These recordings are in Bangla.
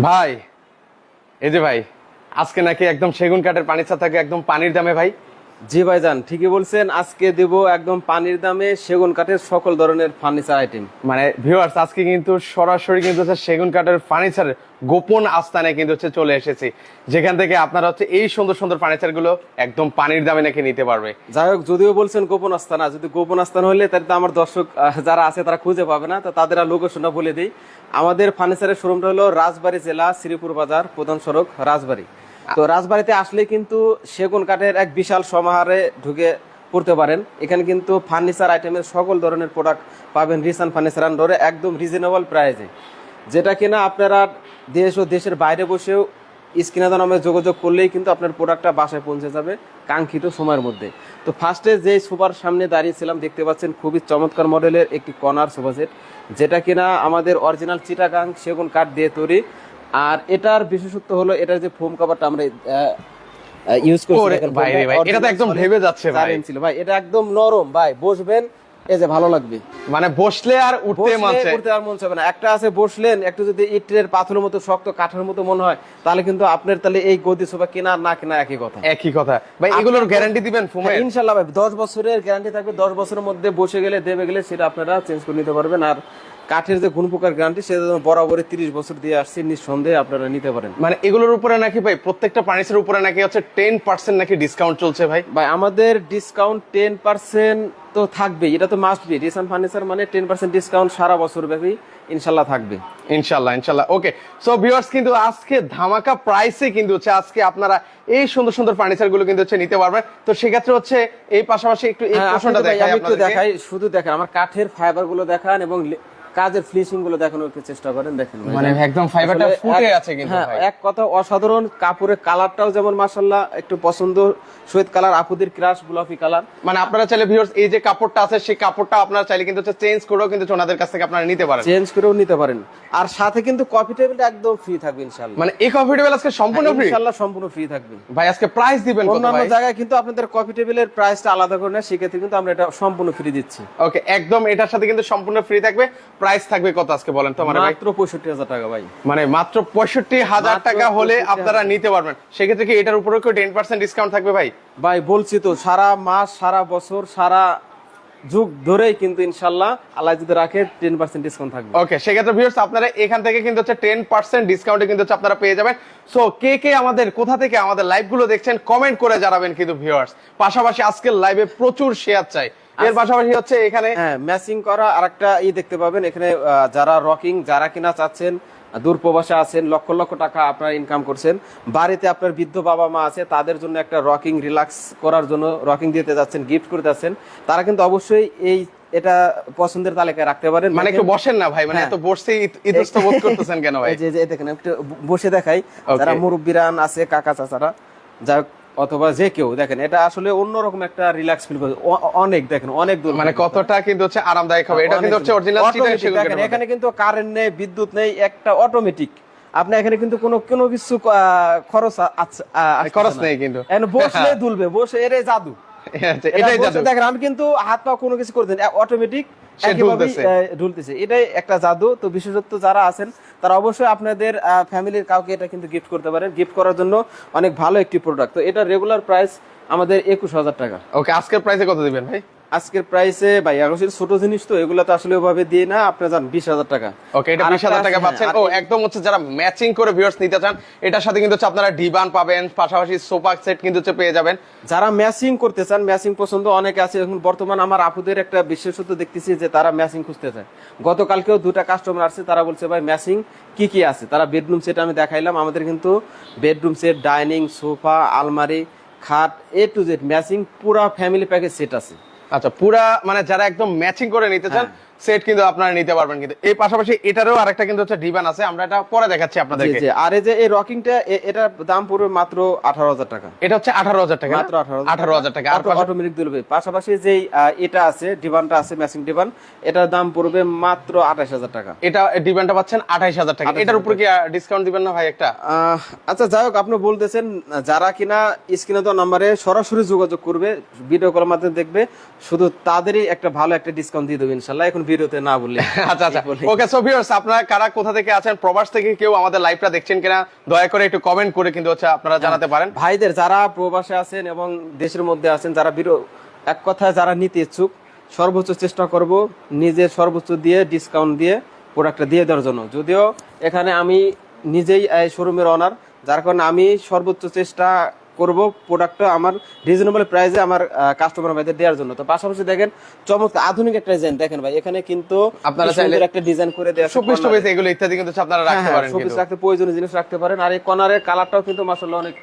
ভাই, এই যে ভাই, আজকে নাকি একদম সেগুন কাঠের পানির ছাদ থাকে একদম পানির দামে ভাই। জি ভাইজান ঠিকই বলছেন। আজকে দেব একদম পানির দামে সেগুন কাঠের সকল ধরনের ফার্নিচার আইটেম। মানে ভিউয়ার্স আজকে কিন্তু সরাসরি কিন্তু হচ্ছে সেগুন কাঠের ফার্নিচার গোপন আস্থানে কিন্তু হচ্ছে চলে এসেছি। যেখান থেকে আপনারা হচ্ছে এই সুন্দর সুন্দর ফার্নিচারগুলো একদম পানির দামে নাকি নিতে পারবে। যাই হোক যদিও বলছেন গোপন আস্থানা যদি গোপন আস্থান হলে তাহলে তো আমার দর্শক যারা আছে তারা খুঁজে পাবে না তো তাদের আর লোকেশনটা বলে দিই। আমাদের ফার্নিচারের শোরুমটা হলো রাজবাড়ী জেলা শ্রীপুর বাজার প্রধান সড়ক রাজবাড়ী। তো রাজবাড়িতে আসলে কিন্তু সেগুন কাঠের এক বিশাল সমাহারে ঢুকে পড়তে পারেন। এখানে কিন্তু ফার্নিচার আইটেমের সকল ধরনের প্রোডাক্ট পাবেন রিসান ফার্নিচার আন্ডরে একদম রিজনেবল প্রাইসে যেটা কিনা আপনারা দেশ ও দেশের বাইরে বসেও স্ক্রিনাদা নামে যোগাযোগ করলেই কিন্তু আপনার প্রোডাক্টটা বাসায় পৌঁছে যাবে কাঙ্ক্ষিত সময়ের মধ্যে। তো ফার্স্টে যে সোফার সামনে দাঁড়িয়েছিলাম দেখতে পাচ্ছেন খুবই চমৎকার মডেলের একটি কর্নার সোফা সেট যেটা কিনা আমাদের অরিজিনাল চিটাগাং সেগুন কাঠ দিয়ে তৈরি। আর এটার বিশেষত্ব হলো এটার যে ফোম কাভারটা আমরা ইউজ করছি দেখেন, ভাই ভাই, এটা তো একদম ভেবে যাচ্ছে ভাই। ইঞ্চি ভাই এটা একদম নরম। ভাই বসবেন এই যে ভালো লাগবে। মানে বসলে আর উঠতে বসলে মানছে উঠতে আর মন চাবে না। একটা আছে বসলেন একটু যদি ইটের পাথরের মতো শক্ত কাঠের মতো মনে হয় তাহলে কিন্তু আপনার তাহলে এই গদি সোফা কেনা না কেনা একই কথা। একই কথা। ভাই এগুলোর গ্যারান্টি দিবেন হ্যাঁ, ফুমের ইনশাল্লাহ ভাই দশ বছরের গ্যারান্টি থাকবে। দশ বছরের মধ্যে বসে গেলে দেবে গেলে সেটা আপনারা চেঞ্জ করে নিতে পারবেন। আর কাঠের যে গুণ প্রকার গ্যারান্টি সেটা বরাবরই তিরিশ বছর দিয়ে আসছে নিঃসন্দেহে আপনারা নিতে পারেন। মানে এগুলোর উপরে নাকি ভাই প্রত্যেকটা ফার্নিচারের উপরে নাকি হচ্ছে টেন পার্সেন্ট নাকি ডিসকাউন্ট চলছে ভাই? ভাই আমাদের ডিসকাউন্ট টেন পার্সেন্ট তো থাকবে এটা তো মাস্ট বি রিসান ফার্নিচার মানে টেন পার্সেন্ট ডিসকাউন্ট সারা বছর ব্যাপী ইনশাল্লাহ থাকবে। ইনশাল্লাহ ইনশাল্লাহ। ওকে সো ভিউয়ার্স কিন্তু আজকে ধামাকা প্রাইসে কিন্তু হচ্ছে আজকে আপনারা এই সুন্দর সুন্দর ফার্নিচারগুলো কিন্তু হচ্ছে নিতে পারবেন। তো সেক্ষেত্রে হচ্ছে এই পাশাপাশি একটু এই হ্যাঁ, পোর্শনটা দেখাই আমি একটু দেখাই শুধু দেখেন আমার কাঠের ফাইবারগুলো দেখান এবং কাজের ফিনিশিংগুলো দেখানোর একটু চেষ্টা করেন দেখেন মানে একদম ফাইবারটা ফুটে আছে কিন্তু হ্যাঁ এক কথা অসাধারণ কাপড়ের কালারটাও যেমন মাশাল্লাহ একটু পছন্দ শ্বেত কালার আপুদের ক্রাশ গোলাপি কালার মানে আপনারা চাইলে ভিউয়ার্স এই যে কাপড়টা আছে সেই কাপড়টা আপনারা চাইলে কিন্তু হচ্ছে চেঞ্জ করেও কিন্তু ওনাদের কাছ থেকে আপনারা নিতে পারেন। চেঞ্জ করেও নিতে পারেন। আর সাথে কিন্তু কফি টেবিলটা একদম ফ্রি থাকবে ইনশাল্লাহ মানে এই কমফোর্টেবল আজকে সম্পূর্ণ ফ্রি ইনশাল্লাহ সম্পূর্ণ ফ্রি থাকবে। ভাই আজকে প্রাইস দিবেন কত অন্যান্য জায়গায় কিন্তু আপনাদের কফি টেবিলের প্রাইসটা আলাদা করে নেয় সেক্ষেত্রে কিন্তু আমরা এটা সম্পূর্ণ ফ্রি দিচ্ছি। ওকে একদম এটার সাথে কিন্তু সম্পূর্ণ ফ্রি থাকবে। প্রাইস থাকবে কত আজকে বলেন তো মানে মাত্র পঁয়ষট্টি হাজার টাকা ভাই। মানে মাত্র পঁয়ষট্টি হাজার মাত্র টাকা হলে আপনারা নিতে পারবেন। সেক্ষেত্রে কি এটার উপরে কেউ টেন পার্সেন্ট ডিসকাউন্ট থাকবে ভাই? ভাই বলছি তো সারা মাস সারা বছর সারা যুগ ধরেই কিন্তু ইনশাল্লাহ আল্লাহ যদি রাখে টেন পার্সেন্ট ডিসকাউন্ট থাকবে। ওকে সেক্ষেত্রে ভিউয়ার্স আপনারা এখান থেকে কিন্তু হচ্ছে টেন পার্সেন্ট ডিসকাউন্টে কিন্তু হচ্ছে আপনারা পেয়ে যাবেন। সো কে কে আমাদের কোথা থেকে আমাদের লাইভগুলো দেখছেন কমেন্ট করে জানাবেন কিন্তু ভিউয়ার্স পাশাপাশি আজকের লাইভে প্রচুর শেয়ার চাই। এর পাশাপাশি হচ্ছে এখানে ম্যাচিং করা আরেকটা ই দেখতে পাবেন। এখানে যারা রকিং যারা কিনা চাচ্ছেন দূর প্রবাসে আছেন লক্ষ লক্ষ টাকা আপনারা ইনকাম করছেন বাড়িতে আপনার বৃদ্ধ বাবা মা আছে তাদের জন্য একটা রকিং রিল্যাক্স করার জন্য রকিং দিতে যাচ্ছেন গিফট যাচ্ছেন তারা কিন্তু অবশ্যই এই এটা পছন্দের তালিকায় রাখতে পারেন। মানে একটু বসেন না ভাই মানে হ্যাঁ। এত বসতেই ইতস্ত বোধ করতেছেন কেন ভাই? এই যে- যে দেখেন একটু বসে দেখাই। যারা মুরব্বীরান আছে কাকা চাচারা যা অথবা যে কেউ দেখেন এটা আসলে অন্যরকম একটা রিল্যাক্স ফিল করে অনেক দেখেন অনেক দূর মানে কতটা কিন্তু হচ্ছে আরামদায়ক হবে। এটা কিন্তু হচ্ছে অরিজিনাল Automatic দেখেন, এখানে কিন্তু কারেন্ট নেই বিদ্যুৎ নেই একটা অটোমেটিক আপনি এখানে কিন্তু কোনো কোনো কিছু খরচ আছ- খরচ নেই কিন্তু। বসলে দুলবে বসে এর জাদু। এটাই জাদু। দেখেন আমি কিন্তু হাত পা কোনো কিছু করতেন অটোমেটিক ঢুলতেছে। ঢুলতেছে। এটাই একটা জাদু। তো বিশেষত্ব যারা আছেন তারা অবশ্যই আপনাদের ফ্যামিলির কাউকে এটা কিন্তু গিফট করতে পারেন। গিফট করার জন্য অনেক ভালো একটি প্রোডাক্ট তো এটা রেগুলার প্রাইস আমাদের একুশ হাজার টাকা। ওকে আজকের প্রাইসে কত দিবেন ভাই? আজকের প্রাইসে ভাই এখন ছোট জিনিস তো এগুলো তো আসলে ওভাবে দিয়ে না আপনি যান বিশ হাজার টাকা। ওকে এটা বিশ হাজার টাকা পাচ্ছেন। হ্যাঁ, ও একদম হচ্ছে যারা ম্যাচিং করে ভিউয়ার্স নিতে চান এটার সাথে কিন্তু হচ্ছে আপনারা ডিবান পাবেন পাশাপাশি সোফা সেট কিন্তু হচ্ছে পেয়ে যাবেন। যারা ম্যাচিং করতে চান ম্যাচিং পছন্দ অনেকে আছে এখন বর্তমান আমার আপুদের একটা বিশেষত্ব দেখতেছি যে তারা ম্যাচিং খুঁজতে চায়। গতকালকেও দুটা কাস্টমার আসছে তারা বলছে ভাই ম্যাচিং কি কি আছে? তারা বেডরুম সেট আমি দেখাইলাম আমাদের কিন্তু বেডরুম সেট ডাইনিং সোফা আলমারি খাট এ টু জেড ম্যাচিং পুরা ফ্যামিলি প্যাকেজ সেট আছে। আচ্ছা পুরা মানে যারা একদম ম্যাচিং করে নিতে চান সেট কিন্তু আপনারা নিতে পারবেন কিন্তু। এই পাশাপাশি এটারও আরেকটা কিন্তু হচ্ছে ডিবান আছে আমরা এটা পরে দেখাচ্ছি আপনাদেরকে। জি। আর এই যে এই রকিংটা এটার দাম পড়বে মাত্র আঠারো হাজার টাকা। এটা হচ্ছে আঠারো হাজার টাকা মাত্র আঠারো আঠারো হাজার টাকা। আর অটোমেটিক দুলবে পাশাপাশি যেই এটা আছে ডিভানটা আছে ম্যাচিং ডিভান এটার দাম পড়বে মাত্র আঠাশ হাজার টাকা। এটা ডিবানটা পাচ্ছেন আঠাইশ হাজার টাকা। এটার উপরে কি ডিসকাউন্ট দিবেন না ভাই একটা? আচ্ছা যাই হোক আপনি বলতেছেন যারা কিনা স্ক্রিনে দেওয়া নাম্বারে সরাসরি যোগাযোগ করবে ভিডিও কলের মাধ্যমে দেখবে শুধু তাদেরই একটা ভালো একটা ডিসকাউন্ট দিয়ে দেবে ইনশাল্লাহ। এখন ভিডিওতে না বললে আচ্ছা আচ্ছা। ওকে সো ভিউয়ার্স আপনারা কারা কোথা থেকে আছেন প্রবাস থেকে কেউ আমাদের লাইভটা দেখছেন কিনা দয়া করে একটু কমেন্ট করে কিন্তু হচ্ছে আপনারা জানাতে পারেন। ভাইদের যারা প্রবাসে আছেন এবং দেশের মধ্যে আছেন যারা বিরো এক কথায় যারা নিতে ইচ্ছুক সর্বোচ্চ চেষ্টা করব নিজের সর্বোচ্চ দিয়ে ডিসকাউন্ট দিয়ে প্রোডাক্টটা দিয়ে দেওয়ার জন্য। যদিও এখানে আমি নিজেই এই শোরুমের অনার যার কারণে আমি সর্বোচ্চ চেষ্টা করব প্রোডাক্টটা আমার রিজনেবল প্রাইসে আমার কাস্টমার ভাইদের দেওয়ার জন্য। তো পাশাপাশি দেখেন চমৎকার আধুনিক একটা ডিজাইন দেখেন ভাই এখানে কিন্তু আপনারা চাইলে একটা ডিজাইন করে দেওয়া সুপিষ্ট corner এগুলো ইত্যাদি কিন্তু আপনারা হ্যাঁ, রাখতে হ্যাঁ, পারেন showpiece কিন্তু। রাখতে প্রয়োজনীয় জিনিস রাখতে পারেন। আর এই কর্নারের কালারটাও কিন্তু মাসাল্লাহ অনেক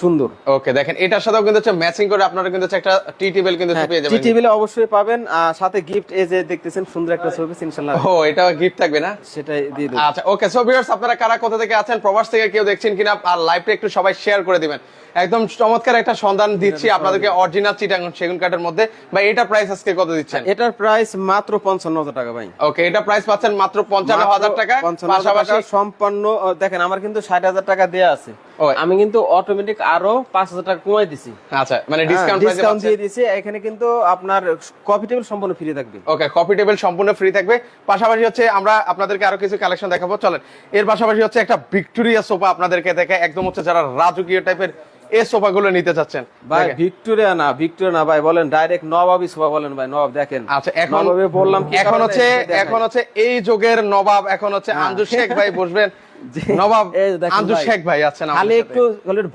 সুন্দর। ওকে দেখেন এটার সাথেও কিন্তু হচ্ছে ম্যাচিং করে আপনারা কিন্তু একটা টি টেবিল কিন্তু হচ্ছে পেয়ে টি যাবেন। টেবিলে অবশ্যই পাবেন সাথে গিফট এই যে দেখতেছেন সুন্দর একটা শোপিস ইনশাল্লাহ ও এটা গিফট থাকবে না? সেটাই দিয়ে দেবো। আচ্ছা ওকে সো ভিউয়ার্স আপনারা কারা কোথা থেকে আছেন প্রবাস থেকে কেউ দেখছেন কিনা আর লাইভটা একটু সবাই শেয়ার করে দিবেন। একদম চমৎকার একটা সন্ধান দিচ্ছি আপনাদেরকে অরিজিনাল চিটাং সেগুন কাঠের মধ্যে। বা এটা প্রাইস আজকে কত দিচ্ছেন? এটার প্রাইস মাত্র পঞ্চান্ন হাজার টাকা ভাই। ওকে এটা প্রাইস পাচ্ছেন মাত্র পঞ্চান্ন হাজার টাকা। পাশাপাশি সম্পন্ন দেখেন আমার কিন্তু ষাট হাজার টাকা দেয়া আছে। আমি কিন্তু অটোমেটিক আরও পাঁচ হাজার টাকা কমাই দিছি। আচ্ছা মানে ডিসকাউন্ট ডিসকাউন্ট দিয়ে দিছি এখানে কিন্তু আপনার কফি টেবিল সম্পূর্ণ ফ্রি থাকবে। ওকে কফি টেবিল সম্পূর্ণ ফ্রি থাকবে। পাশাপাশি হচ্ছে আমরা আপনাদেরকে আরও কিছু কালেকশন দেখাবো। চলেন এর পাশাপাশি হচ্ছে একটা ভিক্টোরিয়া সোফা আপনাদেরকে দেখে একদম হচ্ছে যারা রাজকীয় টাইপের এই সোফা গুলো নিতে চাচ্ছেন। ভাই ভিক্টোরিয়া না ভিক্টোরিয়া না ভাই বলেন ডাইরেক্ট নবাবি সোফা বলেন ভাই নবাব দেখেন। আচ্ছা এখন বললাম এখন হচ্ছে এখন হচ্ছে এই যুগের নবাব এখন হচ্ছে আঞ্জু শেখ ভাই বসবেন। নবাব আঞ্জু শেখ ভাই আছেন খালি একটু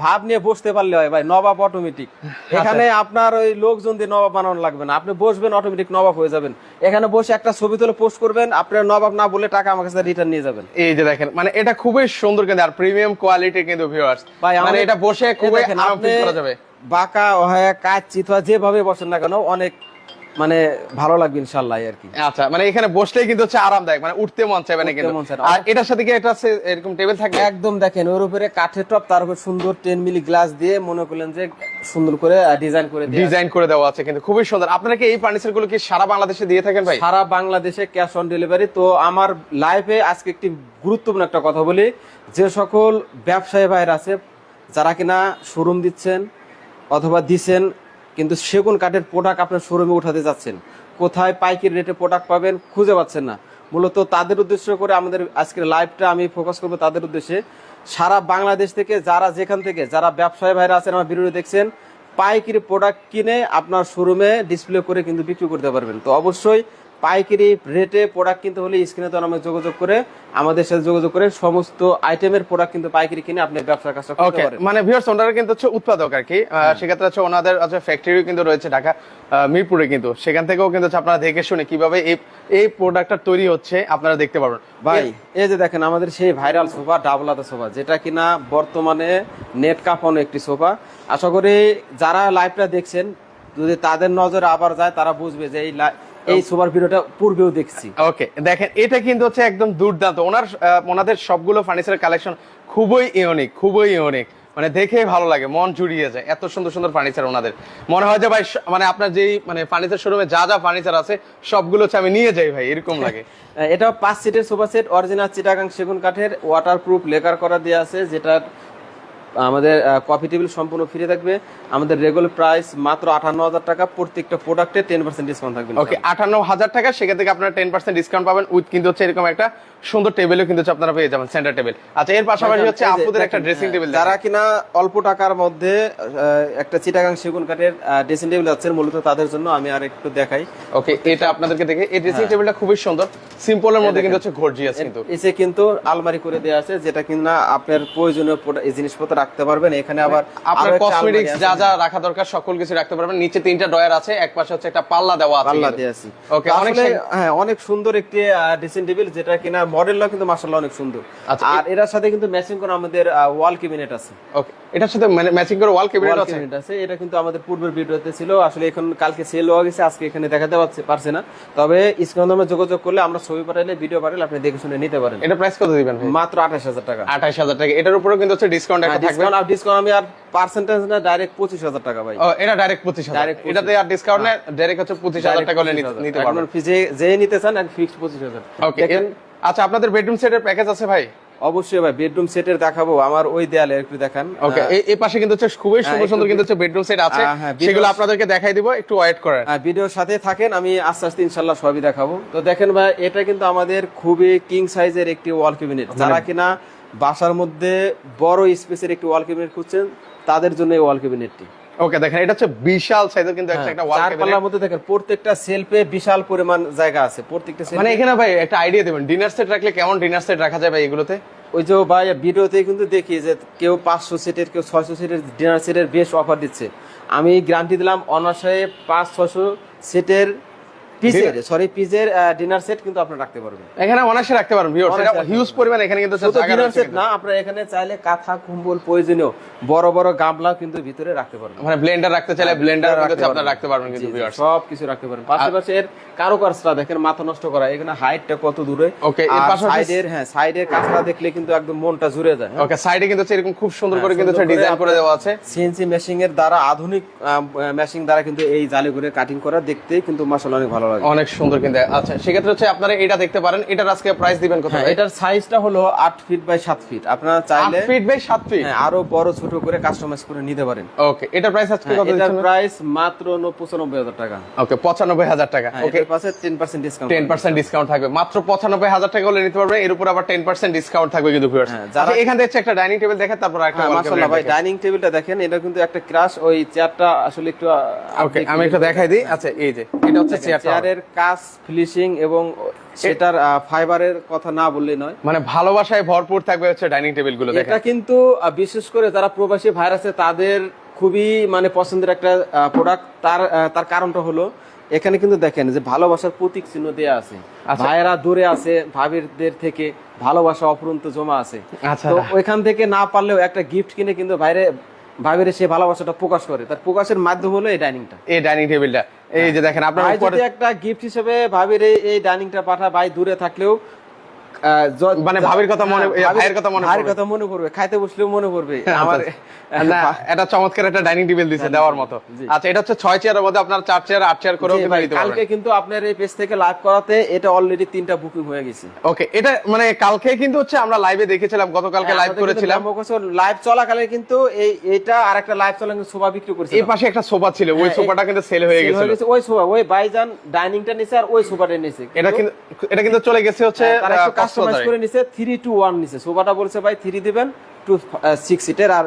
ভাব নিয়ে বসতে পারলে হয় ভাই নবাব অটোমেটিক এখানে আপনার ওই লোকজন দিয়ে নবাব বানানো লাগবে না। আপনি বসবেন অটোমেটিক নবাব হয়ে যাবেন। এখানে বসে একটা ছবি তুলে পোস্ট করবেন আপনার নবাব না বলে টাকা আমার কাছে রিটার্ন নিয়ে যাবেন। এই যে দেখেন মানে এটা খুবই সুন্দর কিন্তু আর প্রিমিয়াম কোয়ালিটি কিন্তু ভিউয়ার্স ভাই মানে এটা বসে খুবই আরাম feel করা যাবে। বাঁকা হয় কাজ যেভাবে বসেন না কেন অনেক মানে ভালো লাগবে ইনশাল্লাহ আর কি। আচ্ছা মানে এখানে বসলেই কিন্তু হচ্ছে আরামদায়ক মানে উঠতে মন চাইবে না কিন্তু। আর এটার সাথে কি এটা এরকম টেবিল থাকবে একদম দেখেন ওর উপরে কাঠের টপ তার উপর সুন্দর টেন মিলি গ্লাস দিয়ে মনে করলেন যে সুন্দর করে ডিজাইন করে ডিজাইন করে দেওয়া আছে কিন্তু খুবই সুন্দর। আপনারা কি এই ফার্নিচারগুলো কি সারা বাংলাদেশে দিয়ে থাকেন ভাই? সারা বাংলাদেশে ক্যাশ অন ডেলিভারি তো আমার লাইফে আজকে একটি গুরুত্বপূর্ণ একটা কথা বলি। যে সকল ব্যবসায়ী ভাইরা আছে যারা কিনা শোরুম দিচ্ছেন অথবা দিচ্ছেন কিন্তু সেগুন কাঠের প্রোডাক্ট আপনার শোরুমে উঠাতে যাচ্ছেন। কোথায় পাইকারি রেটে প্রোডাক্ট পাবেন খুঁজে পাচ্ছেন না। মূলত তাদের উদ্দেশ্য করে আমাদের আজকের লাইভটা আমি ফোকাস করব তাদের উদ্দেশ্যে। সারা বাংলাদেশ থেকে যারা যেখান থেকে, যারা ব্যবসায়ী ভাইরা আছেন, আমার ভিডিও দেখছেন, পাইকারি প্রোডাক্ট কিনে আপনার শোরুমে ডিসপ্লে করে কিন্তু বিক্রি করতে পারবেন। তো অবশ্যই পাইকারি রেটে প্রোডাক্ট কিনতে হলে স্ক্রিনে তো আমাদের যোগাযোগ করে আমাদের সাথে যোগাযোগ করে সমস্ত আইটেমের প্রোডাক্ট কিন্তু পাইকারি কিনে আপনি ব্যবসার কাজটা করতে পারেন। মানে ভিউয়ার্স ওনারা কিন্তু হচ্ছে উৎপাদক আর কি। সেক্ষেত্রে হচ্ছে ওনাদের হচ্ছে ফ্যাক্টরি কিন্তু রয়েছে ঢাকা মিরপুরে কিন্তু। সেখান থেকেও কিন্তু আপনারা দেখে শুনে কীভাবে এই এই প্রোডাক্টটা তৈরি হচ্ছে আপনারা দেখতে পারবেন। ভাই এই যে দেখেন আমাদের সেই ভাইরাল সোফা ডাবল হাতা সোফা যেটা কিনা বর্তমানে নেট কাঁপানো একটি সোফা। আশা করি যারা লাইভটা দেখছেন যদি তাদের নজরে আবার যায় তারা বুঝবে যে এই এই সোফার ভিডিওটা পূর্বেও দেখছি। ওকে দেখেন এটা কিন্তু হচ্ছে একদম দুর্দান্ত। ওনার ওনাদের সবগুলো ফার্নিচার কালেকশন খুবই ইউনিক খুবই ইউনিক মানে দেখে ভালো লাগে মন জুড়িয়ে যায় এত সুন্দর সুন্দর ফার্নিচার ওনাদের। মনে হয় যে ভাই মানে আপনার যেই মানে ফার্নিচার শোরুমে যা যা ফার্নিচার আছে সবগুলো হচ্ছে আমি নিয়ে যাই ভাই এরকম লাগে। এটা পাঁচ সিটের সোফা সেট অরিজিনাল চিটাগাং সেগুন কাঠের ওয়াটারপ্রুফ লেকার করা দেওয়া আছে যেটার আমাদের কফি টেবিল সম্পূর্ণ ফ্রি থাকবে। আমাদের রেগুলার প্রাইস মাত্র আটান্ন হাজার টাকা। প্রত্যেকটা প্রোডাক্টে টেন পার্সেন্ট ডিসকাউন্ট থাকবে ওকে আটান্ন হাজার টাকা সেখান থেকে আপনারা টেন পার্সেন্ট ডিসকাউন্ট পাবেন উইথ কিন্তু হচ্ছে এরকম একটা সুন্দর টেবিলও কিন্তু আপনারা পেয়ে যাবেন সেন্টার টেবিল আচ্ছা এর পাশাপাশি হচ্ছে আপুদের একটা ড্রেসিং হ্যাঁ, টেবিল যারা কিনা অল্প টাকার মধ্যে একটা চিটাগাং সেগুন কাঠের ড্রেসিং টেবিল আছে মূলত তাদের জন্য আমি আর একটু দেখাই। ওকে এটা আপনাদেরকে দেখে এই ড্রেসিং টেবিলটা খুবই সুন্দর। সিম্পলের মধ্যে কিন্তু হচ্ছে গর্জিয়াস কিন্তু। এসে কিন্তু আলমারি করে দেওয়া আছে যেটা কিনা আপনার প্রয়োজনীয় এই জিনিসপত্র রাখতে পারবেন। এখানে আবার আপনার কসমেটিক্স যা যা রাখা দরকার সকল কিছু রাখতে পারবেন। নিচে তিনটা ডয়ার আছে এক পাশে হচ্ছে একটা পাল্লা দেওয়া আছে পাল্লা। দিয়ে আছি। ওকে অনেক হ্যাঁ অনেক সুন্দর একটি ড্রেসিং টেবিল যেটা কিনা মডেলটা কিন্তু মাশাআল্লাহ অনেক সুন্দর। আচ্ছা, আর এটার সাথে কিন্তু ম্যাচিং করে আমাদের ওয়াল ক্যাবিনেট আছে। ওকে এটার সাথে ম্যাচিং করে ওয়াল ক্যাবিনেট আছে? আছে এটা কিন্তু আমাদের পূর্বের ভিডিওতে ছিল আসলে এখন কালকে সেল হয়ে গেছে আজকে এখানে দেখাতে পারছে পারছে না। তবে স্ক্রিন নামে যোগাযোগ করলে আমরা ছবি পাঠাইলে ভিডিও পাঠাইলে আপনি দেখে শুনে নিতে পারেন। এটা প্রাইস কত দিবেন মাত্র আঠাশ হাজার টাকা। আঠাশ হাজার টাকা। এটার উপরেও কিন্তু হচ্ছে ডিসকাউন্ট একটা থাকবে। ডিসকাউন্ট আর ডিসকাউন্ট আমি আর পার্সেন্টেজ না ডাইরেক্ট পঁচিশ হাজার টাকা ভাই। ও এটা ডাইরেক্ট পঁচিশ হাজার। এটাতে আর ডিসকাউন্ট নেই ডাইরেক্ট হচ্ছে পঁচিশ হাজার টাকা হলে নিতে- পারবেন। যে নিতে চান ফিক্সড পঁচিশ হাজার। ওকে আচ্ছা আপনাদের বেডরুম সেটের প্যাকেজ আছে ভাই? অবশ্যই ভাই বেডরুম সেটের দেখাবো। আমার ওই দেয়ালে একটু দেখান। ওকে এই পাশে কিন্তু হচ্ছে খুবই সুন্দর সুন্দর কিন্তু হচ্ছে বেডরুম সেট আছে। হ্যাঁ, সেগুলো আপনাদেরকে দেখাই দিব একটু ওয়েট করেন। ভিডিওর সাথে থাকেন আমি আস্তে আস্তে ইনশাল্লাহ সবই দেখাবো। তো দেখেন ভাই এটা কিন্তু আমাদের খুবই কিং সাইজের একটি ওয়াল ক্যাবিনেট যারা কিনা বাসার মধ্যে বড় স্পেসের একটি ওয়াল ক্যাবিনেট খুঁজছেন তাদের জন্য এই ওয়াল ক্যাবিনেটটি ওকে দেখেন এটা হচ্ছে বিশাল সাইজের কিন্তু একটা একটা ওয়াল চার পাল্লার মধ্যে দেখেন প্রত্যেকটা সেলফে বিশাল পরিমাণ জায়গা আছে প্রত্যেকটা মানে এখানে ভাই একটা আইডিয়া দেবেন ডিনার সেট রাখলে কেমন ডিনার সেট রাখা যায় ভাই এগুলোতে? ওই যে ভাই ভিডিওতে কিন্তু দেখি যে কেউ পাঁচশো সিটের কেউ ছয়শো সিটের ডিনার সেটের বেশ অফার দিচ্ছে। আমি গ্রান্টি দিলাম অনার্সে পাঁচ ছশো সিটের পিসের সরি পিসের ডিনার সেট কিন্তু আপনারা রাখতে পারবেন। এখানে অনায়াসে রাখতে পারবেন ভিউয়ার্স এটা হিউজ পরিমাণ এখানে কিন্তু হচ্ছে শুধু জায়গা ডিনার সেট না আপনারা এখানে চাইলে কাঁথা কুম্বল প্রয়োজনীয় বড় বড় গামলা কিন্তু ভিতরে রাখতে পারবেন। মানে ব্লেন্ডার রাখতে চাইলে ব্লেন্ডার কিন্তু আপনারা রাখতে পারবেন কিন্তু জি, জি, ভিউয়ার্স সব কিছু রাখতে পারেন পাশাপাশি এর কারুকাজটা দেখেন মাথা নষ্ট করা এখানে হাইটটা কত দূরে? Okay, এর পাশাপাশি- সাইডের হ্যাঁ সাইডের কাজটা দেখলে কিন্তু একদম মনটা জুড়ে যায় হ্যাঁ। ওকে সাইডে কিন্তু এরকম খুব সুন্দর করে হ্যাঁ, কিন্তু ডিজাইন করে দেওয়া আছে। সিএনসি মেশিং এর দ্বারা আধুনিক মেশিং দ্বারা কিন্তু এই জালি করে কাটিং করা দেখতে কিন্তু মাসাল অনেক ভালো লাগে। অনেক সুন্দর কিন্তু। আচ্ছা সেক্ষেত্রে হচ্ছে আপনারা এটা দেখতে পারেন। এটার আজকে প্রাইস দিবেন কত হ্যাঁ, এটার সাইজটা হলো আট ফিট বাই সাত ফিট আপনারা চাইলে ফিট বাই সাত ফিট হ্যাঁ, আরও বড় ছোট করে কাস্টমাইজ করে নিতে পারেন। ওকে এটার প্রাইস আজকে হ্যাঁ, কত এটার প্রাইস মাত্র পঁচানব্বই হাজার টাকা। ওকে পঁচানব্বই হাজার টাকা। ওকে পাশে ten percent discount ten percent discount থাকবে। মাত্র পঁচানব্বই হাজার টাকা হলে নিতে এর উপর আবার টেন পার্সেন্ট ডিসকাউন্ট থাকবে কিন্তু যারা- আচ্ছা এখান থেকে একটা ডাইনিং টেবিল দেখেন তারপর একটা মাশাআল্লাহ ভাই ডাইনিং টেবিলটা দেখেন। এটা কিন্তু একটা ক্রাশ ওই চেয়ারটা আসলে একটু ওকে আমি একটু দেখাই দিই। আচ্ছা এই যে এটা হচ্ছে চেয়ারটা চেয়ারের কাজ ফিনিশিং এবং সেটার ফাইবারের কথা না বললেই নয়। মানে ভালোবাসায় ভরপুর থাকবে হচ্ছে ডাইনিং টেবিলগুলো এটা কিন্তু বিশেষ করে যারা প্রবাসী ভাইরাস আছে তাদের খুবই মানে পছন্দের একটা প্রোডাক্ট তার তার কারণটা হলো এখানে কিন্তু দেখেন যে ভালোবাসার প্রতীক চিহ্ন দেয়া আছে। আচ্ছা। ভাইয়েরা দূরে আছে ভাবিরদের থেকে ভালোবাসা অপরন্ত জমা আছে। আচ্ছা। তো ওইখান থেকে না পারলেও একটা গিফট কিনে কিন্তু বাইরে ভাবিরে সে ভালোবাসাটা প্রকাশ করে। তার প্রকাশের মাধ্যম হলো এই ডাইনিংটা। এই ডাইনিং টেবিলটা। এই যে দেখেন আপনার যদি একটা গিফট হিসেবে ভাবির এই- ডাইনিংটা পাঠা ভাই দূরে থাকলেও মানে ভাবির কথা মনে- হ্যাঁ, ভাইয়ের কথা মনে ভাইয়ের কথা মনে পড়বে। খাইতে বসলেও মনে পড়বে। আমার এটা চমৎকার একটা ডাইনিং টেবিল দিছে দেওয়ার মতো। আচ্ছা এটা হচ্ছে ছয় চেয়ারের মধ্যে আপনার চার চেয়ার আট চেয়ার করেও কিন্তু নিতে কালকে কিন্তু আপনার এই পেজ থেকে লাইভ করাতে এটা অলরেডি তিনটা বুকিং হয়ে গেছে। ওকে এটা মানে কালকে কিন্তু হচ্ছে আমরা লাইভে দেখেছিলাম গতকালকে লাইভ করেছিলাম। লাইভ চলাকালে কিন্তু এই এটা আর একটা লাইভ চলাকালে সোফা বিক্রি করেছে এই পাশে একটা সোফা ছিল ওই হ্যাঁ, সোফাটা কিন্তু সেল হয়ে গেছে ওই সোফা ওই বাইজান ডাইনিংটা নিছে আর ওই সোফাটা নিছে। এটা কিন্তু এটা কিন্তু চলে গেছে হচ্ছে কাস্টমাইজ করে নিছে থ্রি টু ওয়ান নিছে। সোফাটা বলছে ভাই থ্রি দিবেন টু সিক্স সিটের আর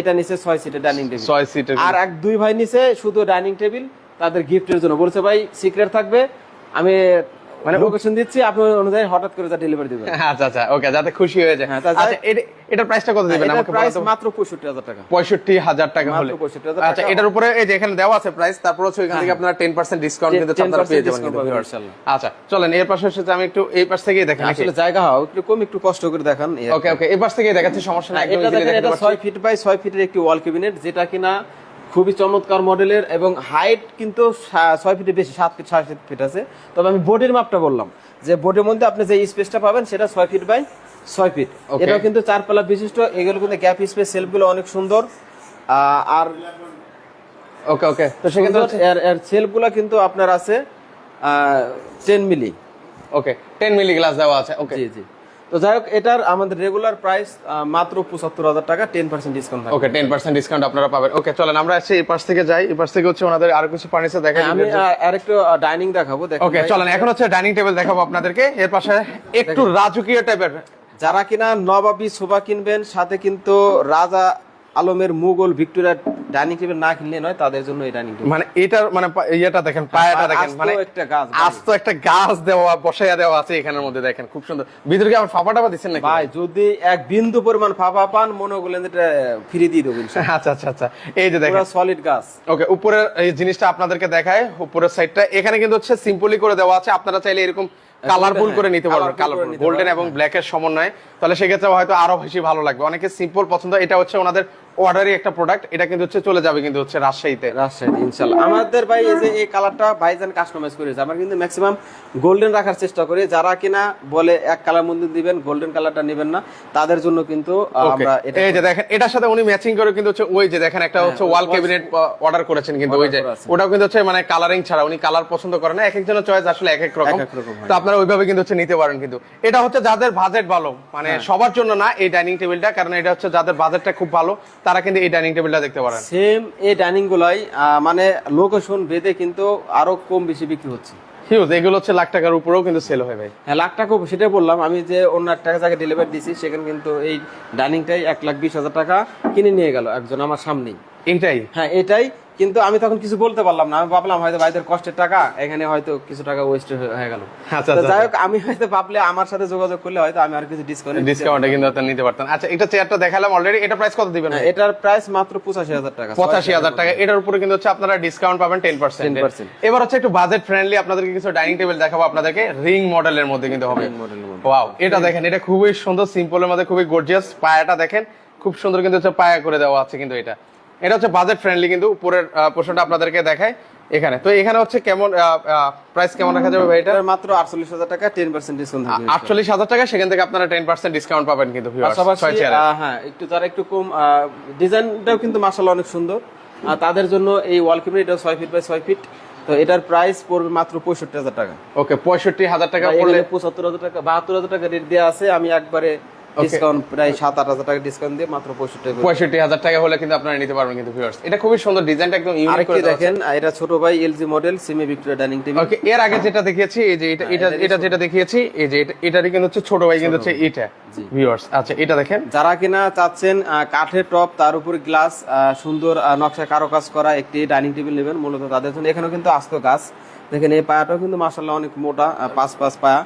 এটা নিছে ছয় সিটের ডাইনিং টেবিল ছয় সিটের আর এক দুই ভাই নিছে শুধু ডাইনিং টেবিল তাদের গিফটের জন্য। বলছে ভাই সিক্রেট থাকবে আমি মানে লোকেশন দিচ্ছি আপনি অনুযায়ী হঠাৎ করে যা ডেলিভারি দিবেন। আচ্ছা আচ্ছা ওকে যাতে খুশি হয়ে যায়। হ্যাঁ, আচ্ছা এটা- প্রাইসটা কত দিবেন আমাকে প্রাইস মাত্র পঁয়ষট্টি হাজার টাকা। পঁয়ষট্টি হাজার টাকা হলে। আচ্ছা এটার উপরে এই যে এখানে দেওয়া আছে প্রাইস তারপর হচ্ছে এখান থেকে আপনারা টেন পার্সেন্ট ডিসকাউন্ট কিন্তু আপনারা পেয়ে যাবেন কিন্তু পাবেন আচ্ছা চলেন এর পাশে হচ্ছে আমি একটু এই পাশ থেকেই দেখেন আসলে জায়গা হয় একটু কম একটু কষ্ট করে দেখান। ওকে ওকে এই পাশ থেকেই দেখাচ্ছি সমস্যা নাই হ্যাঁ, একদম এটা easily দেখেন দেখাতে এটা পারছি। ছয় ফিট বাই ছয় ফিটের একটি ওয়াল ক্যাবিনেট যেটা কিনা খুবই চমৎকার মডেলের এবং হাইট কিন্তু ছয় ফিটের বেশি সাত ফিট সাড়ে সাত ফিট আছে। তবে আমি বডির মাপটা বললাম যে বডির মধ্যে আপনি যে স্পেসটা পাবেন সেটা ছয় ফিট বাই ছয় ফিট. এটাও কিন্তু চার পাল্লা বিশিষ্ট এগুলো কিন্তু গ্যাপ স্পেস সেলফগুলো অনেক সুন্দর। আর ওকে ওকে তো সেক্ষেত্রে এর এর সেলফগুলো কিন্তু আপনার আছে ten milli okay ten milli glass দেওয়া আছে ওকে জি জি। তো যাই হোক এটার আমাদের রেগুলার প্রাইস মাত্র পঁচাত্তর হাজার টাকা ten percent discount okay ten percent discount আপনারা পাবেন। ওকে চলেন আমরা আসছি এই পাশ থেকে যাই। এই পাশ থেকে হচ্ছে ওনাদের আরও কিছু ফার্নিচার দেখাই হ্যাঁ, আমি আর একটু ডাইনিং দেখাবো দেখেন ওকে চলেন এখন হচ্ছে ডাইনিং টেবিল দেখাবো আপনাদেরকে। এর পাশে একটু রাজকীয় টাইপের যারা কিনা নবাবী সোফা কিনবেন সাথে কিন্তু রাজা আলমের মুঘল ভিক্টোরিয়ার ডাইনিং টেবিল না কিনলে নয় তাদের জন্য এই ডাইনিং টেবিল। মানে এটার মানে ইয়েটা দেখেন পায়াটা দেখেন মানে একটা গাছ। আস্ত একটা গাছ দেওয়া বসাইয়া দেওয়া আছে এখানের মধ্যে দেখেন খুব সুন্দর। ভিতরে কি আবার ফাঁপা টাপা দিচ্ছেন নাকি? ভাই যদি এক বিন্দু পরিমাণ ফাঁপা পান মনে করলেন এটা ফ্রি দিয়ে দেবেন আচ্ছা আচ্ছা আচ্ছা। এই যে দেখেন। সলিড গাছ। ওকে উপরের এই জিনিসটা আপনাদেরকে দেখায় উপরের সাইডটা এখানে কিন্তু হচ্ছে সিম্পলি করে দেওয়া আছে। আপনারা চাইলে এরকম কালারফুল করে নিতে পারবেন কালারফুল গোল্ডেন এবং ব্ল্যাক এর সমন্বয়ে। তাহলে সেক্ষেত্রে হয়তো আরও বেশি ভালো লাগবে। অনেকে সিম্পল পছন্দ এটা হচ্ছে ওনাদের অর্ডারই একটা প্রোডাক্ট এটা কিন্তু হচ্ছে চলে যাবে কিন্তু হচ্ছে রাজশাহীতে। রাজশাহী ইনশাল্লাহ। আমাদের ভাই এই যে এই কালারটা ভাইজান কাস্টমাইজ করেছে আমরা কিন্তু ম্যাক্সিমাম গোল্ডেন রাখার চেষ্টা করি। যারা কিনা বলে এক কালার মধ্যে দিবেন গোল্ডেন কালারটা নেবেন না তাদের জন্য কিন্তু আমরা এটা এই যে দেখেন এটার সাথে উনি ম্যাচিং করে কিন্তু হচ্ছে ওই যে দেখেন একটা হচ্ছে ওয়াল ক্যাবিনেট অর্ডার করেছেন কিন্তু ওই যে ওটাও কিন্তু হচ্ছে মানে কালারিং ছাড়া উনি কালার পছন্দ করেন না এক একজনের চয়েস আসলে এক এক রকম। হয়। তো আপনারা ওইভাবে কিন্তু হচ্ছে নিতে পারেন কিন্তু। এটা হচ্ছে যাদের বাজেট ভালো মানে হ্যাঁ। সবার জন্য না এই ডাইনিং টেবিলটা কারণ এটা হচ্ছে যাদের বাজেটটা খুব ভালো তারা কিন্তু এই ডাইনিং টেবিলটা দেখতে পারেন। সেম এই ডাইনিং গুলাই মানে লোকেশন ভেদে কিন্তু আরও কম বেশি বিক্রি হচ্ছে। হিউজ এগুলো হচ্ছে লাখ টাকার উপরেও কিন্তু সেল হয় ভাই। হ্যাঁ লাখ টাকা সেটাই বললাম আমি যে অন্য টাকা জায়গায় ডেলিভারি দিছি সেখানে কিন্তু এই ডাইনিংটাই এক লাখ বিশ হাজার টাকা কিনে নিয়ে গেল একজন আমার সামনেই। এইটাই? হ্যাঁ এটাই কিন্তু আমি তখন কিছু বলতে পারলাম না। আমি ভাবলাম হয়তো ভাইদের কষ্টের টাকা এখানে হয়তো কিছু টাকা ওয়েস্ট হয়ে গেল। আচ্ছা, আচ্ছা, যাই হোক আমি হয়তো ভাবলে আমার সাথে যোগাযোগ করলে হয়তো আমি আর কিছু ডিসকাউন্ট ডিসকাউন্টে কিন্তু নিতে পারতেন। আচ্ছা এটা চেয়ারটা দেখালাম অলরেডি এটা প্রাইস কত দিবেন এটার প্রাইস মাত্র পঁচাশি হাজার টাকা। পঁচাশি হাজার টাকা। এটার উপরে কিন্তু হচ্ছে আপনারা ডিসকাউন্ট পাবেন টেন পার্সেন্ট 10% এবার হচ্ছে একটু বাজেট ফ্রেন্ডলি আপনাদেরকে কিছু ডাইনিং টেবিল দেখাবো আপনাদেরকে। রিং মডেলের মধ্যে কিন্তু হবে। ওয়াও এটা দেখেন এটা খুবই সুন্দর সিম্পলের মধ্যে খুবই গর্জিয়াস পায়াটা দেখেন খুব সুন্দর কিন্তু হচ্ছে পায়া করে দেওয়া আছে কিন্তু এটা। এটা হচ্ছে বাজেট ফ্রেন্ডলি কিন্তু উপরের পোর্শনটা আপনাদেরকে দেখায় এখানে। তো এখানে হচ্ছে কেমন প্রাইস কেমন রাখা যাবে এটা? মাত্র আটচল্লিশ হাজার টাকা টেন পার্সেন্ট ডিসকাউন্ট থাকবে আটচল্লিশ হাজার টাকা সেখান থেকে আপনারা টেন পার্সেন্ট ডিসকাউন্ট পাবেন কিন্তু পাশাপাশি হ্যাঁ একটু যারা একটু কম ডিজাইনটাও কিন্তু মাসাল্লাহ অনেক সুন্দর। আর তাদের জন্য এই ওয়াল ক্যাবিনেট এটা ছয় ফিট বাই ছয় ফিট তো এটার প্রাইস পড়বে মাত্র পঁয়ষট্টি হাজার টাকা। ওকে পঁয়ষট্টি হাজার টাকা পড়লে পঁচাত্তর হাজার টাকা বাহাত্তর হাজার টাকা রেট দেওয়া আছে। আমি একবারে ডিসকাউন্ট প্রায় সাত আট হাজার টাকা ডিসকাউন্ট দিয়ে মাত্র পঁয়ষট্টি পঁয়ষট্টি হাজার টাকা হলে কিন্তু আপনারা নিতে পারবেন কিন্তু ভিউয়ার্স এটা খুবই সুন্দর ডিজাইনটা একদম ইউনিক করে দেখেন এটা ছোট ভাই LG model semi Victoria dining table okay এর আগে যেটা দেখিয়েছি এই যে এটা এটা এটা যেটা দেখিয়েছি এই যে এটা এটারই কিন্তু হচ্ছে ছোট ভাই কিন্তু হচ্ছে এটা। ভিউয়ার্স আচ্ছা এটা দেখেন। যারা কিনা চাচ্ছেন কাঠের টপ তার উপর গ্লাস সুন্দর নকশা কারও কাজ করা একটি ডাইনিং টেবিল নেবেন মূলত তাদের জন্য। এখানেও কিন্তু আস্ত গাছ। দেখেন এই পায়াটাও কিন্তু মাসাল্লাহ অনেক মোটা পাঁচ পাঁচ পায়া।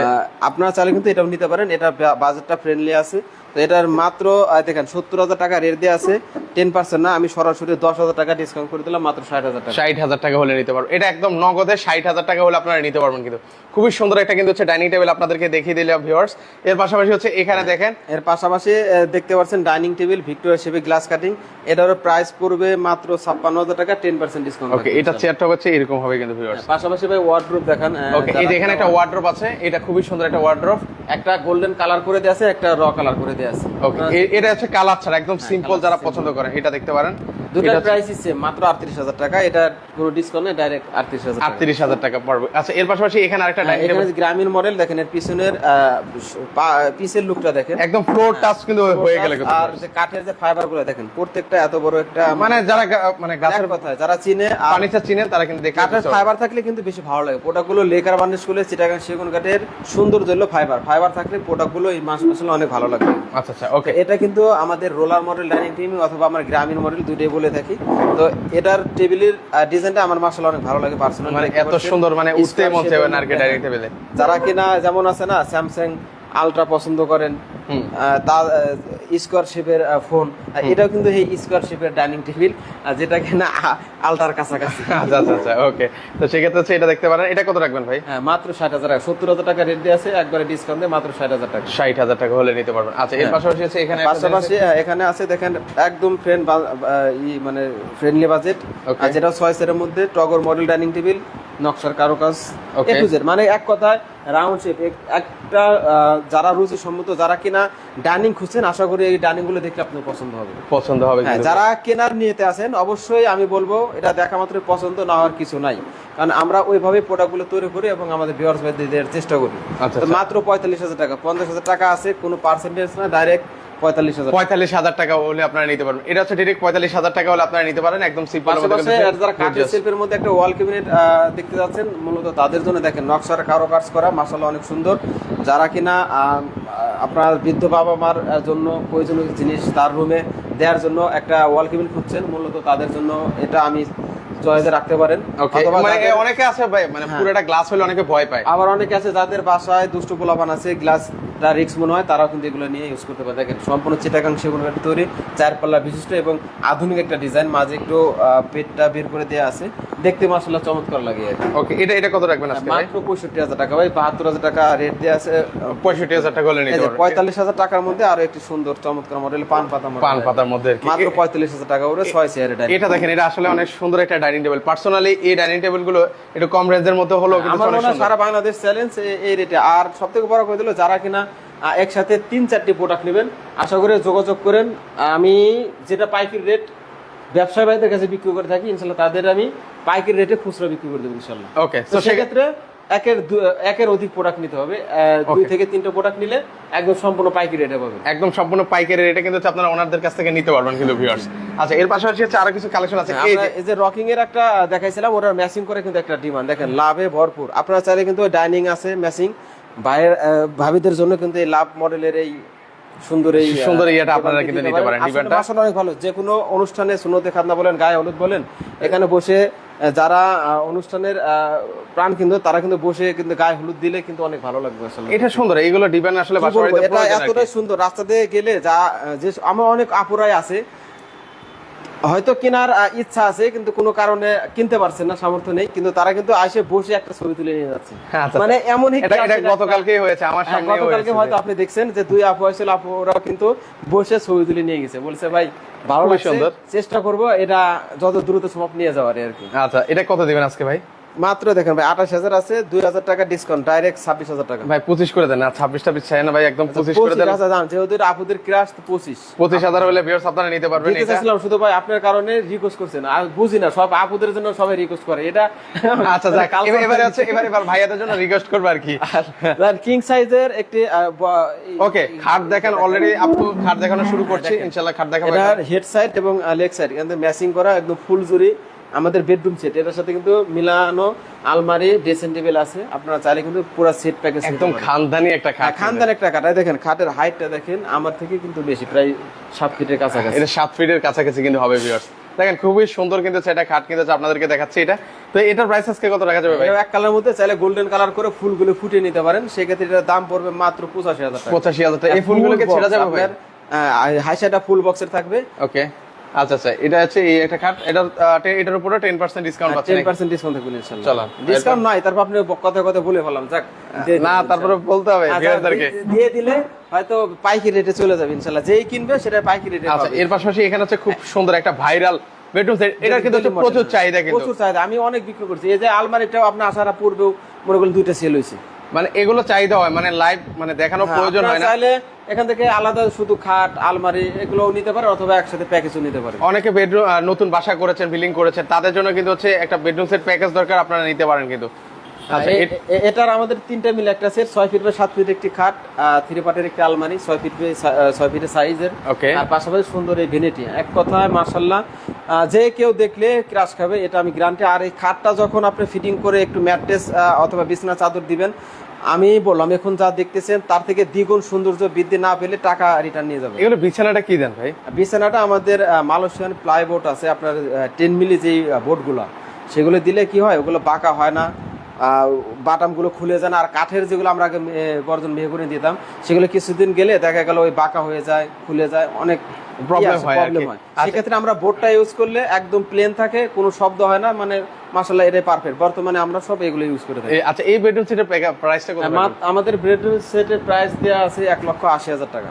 আহ, আপনারা চাইলে কিন্তু এটাও নিতে পারেন। এটা বাজেটটা ফ্রেন্ডলি আছে। এটার মাত্র দেখেন সত্তর হাজার টাকা রেট দিয়ে আছে। টেন পার্সেন্ট না আমি সরাসরি দশ হাজার টাকা ডিসকাউন্ট করে দিলাম মাত্র ষাট হাজার টাকা। ষাট হাজার টাকা হলে নিতে পারবেন এটা একদম নগদে ষাট হাজার টাকা হলে আপনারা নিতে পারবেন কিন্তু। খুবই সুন্দর একটা কিন্তু হচ্ছে ডাইনিং টেবিল আপনাদেরকে দেখিয়ে দিলাম ভিউয়ার্স এর পাশাপাশি হচ্ছে এখানে দেখেন। এর পাশাপাশি দেখতে পাচ্ছেন ডাইনিং টেবিল ভিক্টোরিয়া শেপে গ্লাস কাটিং এটারও প্রাইস পড়বে মাত্র ছাপ্পান্ন হাজার টাকা টেন পার্সেন্ট ডিসকাউন্ট ওকে এটা চেয়ারটা হচ্ছে এরকম হবে কিন্তু ভিউয়ার্স পাশাপাশি ভাই ওয়ার্ড্রোপ দেখান ওকে এই যে এখানে একটা ওয়ার্ড্রপ আছে এটা খুবই সুন্দর একটা ওয়ার্ড্রপ একটা গোল্ডেন কালার করে দেওয়া আছে একটা র কালার করে দেওয়া আছে। ওকে এটা হচ্ছে কালার ছাড়া একদম সিম্পল যারা পছন্দ করেন এটা দেখতে পারেন। দুটার সেম মাত্র আটত্রিশ হাজার টাকা এটা কোনো ডিসকাউন্ট ডাইরেক্ট আটত্রিশ হাজার টাকা। পড়বে। আচ্ছা এর পাশাপাশি এখানে আরেকটা হ্যাঁ, ডাইনিং এখানে টেবিল গ্রামীণ মডেল দেখেন এর পিছনের পিসের লুকটা দেখেন। একদম ফ্লোর টাচ কিন্তু হয়ে গেলে। আর যে কাঠের যে ফাইবারগুলো দেখেন প্রত্যেকটা এত বড় একটা মানে যারা মানে গাছের কথায় যারা চিনে ফার্নিচার চিনেন তারা কিন্তু দেখে কাঠের ফাইবার থাকলে কিন্তু বেশি ভালো লাগে। প্রোডাক্টগুলো লেকার বার্নিশ করলে চিটাগাং সেগুন কাঠের সৌন্দর্য হলো ফাইবার ফাইবার থাকলে প্রোডাক্টগুলো এই মাস আসলে অনেক ভালো লাগে আচ্ছা আচ্ছা ওকে এটা কিন্তু আমাদের রোলার মডেল ডাইনিং টেবিল অথবা আমার গ্রামীণ মডেল দুটোই বলে থাকি। তো এটার টেবিলের ডিজাইনটা আমার মাসাল অনেক ভালো লাগে পার্সোনাল মানে এত সুন্দর মানে উঠতে মন চাইবে না আর কি ডাইনিং টেবিলে যারা কিনা যেমন আছে না স্যামসাং আলট্রা পছন্দ করেন তা স্কোয়ার শেপের ফোন এটাও কিন্তু এই স্কোয়ার শেপের ডাইনিং টেবিল যেটা কিনা আলট্রার কাছাকাছি। আচ্ছা আচ্ছা আচ্ছা ওকে তো সেক্ষেত্রে হচ্ছে এটা দেখতে পারেন। এটা কত রাখবেন ভাই? হ্যাঁ মাত্র ষাট হাজার টাকা। সত্তর হাজার টাকা রেট দিয়ে আছে একবারে ডিসকাউন্ট দিয়ে মাত্র ষাট হাজার টাকা। ষাট হাজার টাকা হলে নিতে পারবেন। আচ্ছা এর পাশাপাশি হচ্ছে এখানে পাশাপাশি এখানে আছে দেখেন একদম ফ্রেন্ড ই মানে ফ্রেন্ডলি বাজেট যেটা ছয় সেটের মধ্যে টগর মডেল ডাইনিং টেবিল নকশার কারুকাজ মানে এক কথায় রাউন্ড শেপ একটা যারা রুচি সম্মত যারা কিনা ডাইনিং খুঁজছেন আশা করি এই ডাইনিংগুলো দেখলে আপনার পছন্দ হবে। পছন্দ হবে হ্যাঁ যারা কেনার নিয়েতে আছেন অবশ্যই আমি বলব এটা দেখা মাত্র পছন্দ না হওয়ার কিছু নাই। কারণ আমরা ওইভাবে প্রোডাক্টগুলো তৈরি করি এবং আমাদের ভিউয়ার্স ভাইদের দেওয়ার চেষ্টা করি। আচ্ছা, আচ্ছা। মাত্র পঁয়তাল্লিশ হাজার টাকা পঞ্চাশ হাজার টাকা আছে কোনো পার্সেন্টেজ না ডাইরেক্ট পঁয়তাল্লিশ হাজার। পঁয়তাল্লিশ হাজার টাকা হলে আপনারা নিতে পারবেন। এটা হচ্ছে ডিরেক্ট পঁয়তাল্লিশ হাজার টাকা হলে আপনারা নিতে পারেন একদম সিম্পল যারা কাঠের শিল্পের মধ্যে একটা ওয়াল ক্যাবিনেট দেখতে যাচ্ছেন মূলত তাদের জন্য দেখেন নকশার কারও কাজ করা মাসাল্লাহ অনেক সুন্দর। যারা কিনা আপনার বৃদ্ধ বাবা মার জন্য প্রয়োজনীয় জিনিস তার রুমে দেওয়ার জন্য একটা ওয়াল ক্যাবিনেট খুঁজছেন মূলত তাদের জন্য এটা আমি চয়েসে রাখতে পারেন। মানে অনেকে আছে ভাই মানে হ্যাঁ। পুরোটা গ্লাস হলে অনেকে ভয় পায়। আবার অনেকে আছে যাদের বাসায় দুষ্ট পোলাপান আছে গ্লাস তার রিক্স মনে হয় তারাও কিন্তু এগুলো নিয়ে ইউজ করতে পারে। দেখেন সম্পূর্ণ সেগুন কাঠের তৈরি চার পাল্লা বিশিষ্ট এবং আধুনিক একটা ডিজাইন মাঝে একটু পেটটা বের করে দেওয়া আছে। দেখতে মাসাল্লাহ চমৎকার লাগে আর ওকে এটা এটা কত রাখবেন আজকে মাত্র পঁয়ষট্টি হাজার টাকা। ভাই বাহাত্তর হাজার টাকা রেট দেওয়া আছে। পঁয়ষট্টি হাজার টাকা হলে নিতে পঁয়তাল্লিশ হাজার টাকার মধ্যে আরও একটি সুন্দর চমৎকার মডেল পান পাতা পান পাতার মধ্যে মাত্র পঁয়তাল্লিশ হাজার টাকা করে ছয় চেয়ারের ডাইনিং এটা দেখেন এটা আসলে অনেক সুন্দর একটা ডাইনিং টেবিল পার্সোনালি এই ডাইনিং টেবিলগুলো একটু কম রেঞ্জের মধ্যে হলেও কিন্তু আমার সারা বাংলাদেশ চ্যালেঞ্জ এই রেটে আর সব থেকে বড় করে দিল যারা কিনা একসাথে তিন চারটি প্রোডাক্ট নেবেন। আশা করে যোগাযোগ করেন। আমি যেটা পাইকারি রেট ব্যবসায়ী ভাইদের কাছে বিক্রি করে থাকি ইনশাল্লাহ তাদের আমি পাইকারি রেটে খুচরা বিক্রি করে দেবো ইনশাল্লাহ। ওকে তো সেক্ষেত্রে একের একের অধিক প্রোডাক্ট নিতে হবে। দুই থেকে তিনটে প্রোডাক্ট নিলে একদম সম্পূর্ণ পাইকারি রেটে পাবেন। একদম সম্পূর্ণ পাইকারি রেটে কিন্তু আপনারা ওনারদের কাছ থেকে নিতে পারবেন কিন্তু ভিউয়ার্স আচ্ছা এর পাশাপাশি হচ্ছে আরও কিছু কালেকশন আছে। এই আমরা যে এই যে রকিং এর একটা দেখাইছিলাম ওটার ম্যাচিং করে কিন্তু একটা ডিমান্ড দেখেন লাভে ভরপুর। আপনারা চাইলে কিন্তু ডাইনিং আছে ম্যাচিং ভাইয়ের ভাবিদের জন্য কিন্তু এই লাভ মডেলের এই সুন্দর এই সুন্দর ইয়েটা আপনারা কিন্তু নিতে পারেন, আসলে অনেক ভালো। যে কোনো অনুষ্ঠানে সুনতে খাতনা বলেন গায়ে হলুদ বলেন এখানে বসে যারা অনুষ্ঠানের আহ, প্রাণ কিন্তু তারা কিন্তু বসে কিন্তু গায়ে হলুদ দিলে কিন্তু অনেক ভালো লাগবে আসলে। এটা সুন্দর এইগুলো ডিবেন আসলে বাসা এটা। এতটাই সুন্দর রাস্তা দিয়ে গেলে যা যে আমার অনেক আপুরাই আছে হয়তো কেনার ইচ্ছা আছে কিন্তু কোনো কারণে কিনতে পারছে না সামর্থ্য নেই কিন্তু তারা কিন্তু আসে বসে একটা ছবি তুলে নিয়ে যাচ্ছে। হ্যাঁ, আচ্ছা, মানে এমন এটা গতকালকেই হয়েছে আমার হ্যাঁ, সামনে গতকালকে হয়তো আপনি দেখছেন যে দুই আপু হয়েছিল আপু ওরাও কিন্তু বসে ছবি তুলে নিয়ে গেছে। বলছে ভাই ভালো সুন্দর। চেষ্টা করব এটা যত দ্রুত সম্ভব নিয়ে যাওয়ার আর কি। আচ্ছা এটা কত দিবেন আজকে ভাই? মাত্র দেখেন ভাই আঠাশ হাজার আছে দুই হাজার টাকা ডিসকাউন্ট ডাইরেক্ট ছাব্বিশ হাজার টাকা। ভাই পঁচিশ করে দেন না ছাব্বিশ টাবিশ চাই না ভাই একদম পঁচিশ করে দেন। যেহেতু আপুদের ক্রাশ তো পঁচিশ। পঁচিশ হাজার হলে আপনারা নিতে পারবেন শুধু ভাই আপনার কারণে রিকোয়েস্ট করছেন আর বুঝি না সব আপুদের জন্য সবাই রিকোয়েস্ট করে এটা আচ্ছা যাক এবারে হচ্ছে এবারে এবার ভাইয়াদের জন্য রিকোয়েস্ট করব আর কি। কিং সাইজের একটি ওকে খাট দেখেন অলরেডি আপু খাট দেখানো শুরু করছি ইনশাল্লাহ খাট দেখাবো হেড সাইড এবং লেগ সাইড কিন্তু ম্যাচিং করা একদম ফুল জুড়ি। আমাদের বেডরুম সেট এটার সাথে কিন্তু মিলানো আলমারি ড্রেসিং টেবিল আছে। আপনারা চাইলে কিন্তু পুরো সেট প্যাকেজ একদম খানদানি একটা খাট খানদান একটা কাটায় দেখেন খাটের হাইটটা দেখেন আমার থেকে কিন্তু বেশি প্রায় সাত ফিটের কাছাকাছি। এটা সাত ফিটের কাছাকাছি কিন্তু হবে ভিউয়ার্স দেখেন খুবই সুন্দর কিন্তু সেটা খাট কিন্তু আপনাদেরকে দেখাচ্ছি এটা। তো এটার প্রাইস আজকে কত রাখা যাবে ভাই? এটা এক কালার মধ্যে চাইলে গোল্ডেন কালার করে ফুলগুলো ফুটিয়ে নিতে পারেন। সেক্ষেত্রে এটার দাম পড়বে মাত্র পঁচাশি হাজার টাকা। পঁচাশি হাজার টাকা। এই ফুলগুলোকে ছেড়ে যাবে ভাই? হাই সাইডটা ফুল বক্সের থাকবে। ওকে আচ্ছা আচ্ছা এটা হচ্ছে এই একটা খাট এটার আহ, টে- এটার উপরে টেন পার্সেন্ট ডিসকাউন্ট পাচ্ছেন ডিসকাউন্ট থাকবে চলো। ডিসকাউন্ট নাই তারপর আপনি কথা কথা বলে যাক। না তারপরে বলতে হবে আচ্ছা, ভিউয়ারদেরকে। দিয়ে- দিলে হয়তো পাইকারি রেটে চলে যাবে ইনশাল্লাহ। যেই কিনবে সেটা পাইকারি রেটে আচ্ছা এর পাশাপাশি এখানে হচ্ছে খুব সুন্দর একটা ভাইরাল বেডরুম সেট এটার কিন্তু হচ্ছে প্রচুর চাহিদা কিন্তু। প্রচুর চাহিদা আমি অনেক বিক্রি করছি। এই যে আলমারিটাও আপনার আসার পূর্বেও মনে করেন দুইটা সেল হয়েছে। মানে এগুলো চাহিদা হয় মানে লাইভ মানে দেখানো হ্যাঁ, প্রয়োজন হয় না। চাইলে এখান থেকে আলাদা শুধু খাট আলমারি এগুলো নিতে পারে অথবা একসাথে প্যাকেজও নিতে পারে। অনেকে বেডরুম নতুন বাসা করেছেন বিলিং করেছেন তাদের জন্য কিন্তু হচ্ছে একটা বেডরুম সেট প্যাকেজ দরকার আপনারা নিতে পারেন কিন্তু। এটার আমাদের তিনটা মিলে একটা সেট ছয় ফিট বাই সাত ফিট একটি খাট থ্রি পার্টের একটি আলমারি ছয় ফিট ছয় ফিটের সাইজের. আর পাশাপাশি সুন্দর এই ভেনিটি। এক কথায় মার্শাল্লাহ যে কেউ দেখলে ক্রাশ খাবে এটা আমি গ্যারান্টি আর এই খাটটা যখন আপনি ফিটিং করে একটু ম্যাট্রেস অথবা বিছনা চাদর দিবেন আমি বললাম এখন যা দেখতেছেন তার থেকে দ্বিগুণ সৌন্দর্য বৃদ্ধি না পেলে টাকা রিটার্ন নিয়ে যাবে এগুলো বিছানাটা কি দেন ভাই? বিছানাটা আমাদের মালয়েশিয়ান প্লাইবোর্ড আছে আপনার টেন মিলি যেই বোর্ডগুলো সেগুলো দিলে কি হয়? ওগুলো বাঁকা হয় না। বাটামগুলো খুলে যায় আর কাঠের যেগুলো আমরা আগে গর্জন করে দিতাম সেগুলো কিছুদিন গেলে দেখা গেল ওই বাঁকা হয়ে যায় খুলে যায় অনেক আছে, হয় আচ্ছা। সেক্ষেত্রে আমরা বোর্ডটা ইউজ করলে একদম প্লেন থাকে কোনো শব্দ হয় না মানে মাসাল্লাহ এটাই পারফেক্ট বর্তমানে আমরা সব এগুলো ইউজ করে থাকি। আচ্ছা এই বেডরুম সেটের প্রাইসটা কত আমাদের বেডরুম সেটের প্রাইস দেওয়া আছে এক লক্ষ আশি হাজার টাকা।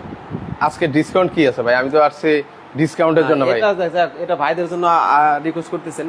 আজকে ডিসকাউন্ট কি আছে ভাই? আমি তো আসছি ডিসকাউন্টের জন্য ভাই। এটা ভাইদের জন্য রিকোয়েস্ট করতেছেন।